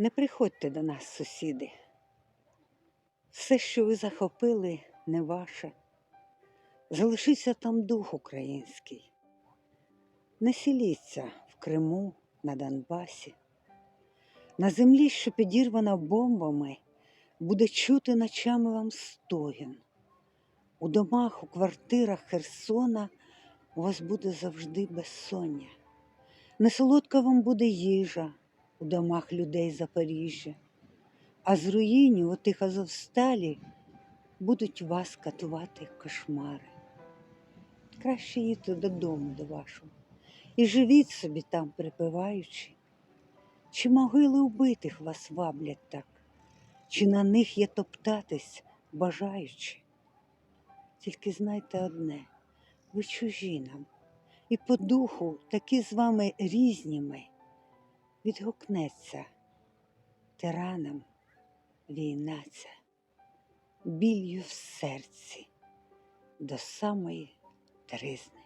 Не приходьте до нас, сусіди. Все, що ви захопили, не ваше. Залишиться там дух український. Не сіліться в Криму, на Донбасі. На землі, що підірвана бомбами, буде чути ночами вам стогін. У домах, у квартирах Херсона у вас буде завжди безсоння. Несолодка вам буде їжа у домах людей Запоріжжя, а з руїнів отих Азовсталі будуть вас катувати кошмари. Краще їдьте додому до вашого і живіть собі там, припиваючи. Чи могили убитих вас ваблять так, чи на них є топтатись, бажаючи? Тільки знайте одне, ви чужі нам, і по духу такі з вами різніми відгукнеться тиранам війна ця, білью в серці до самої тризни.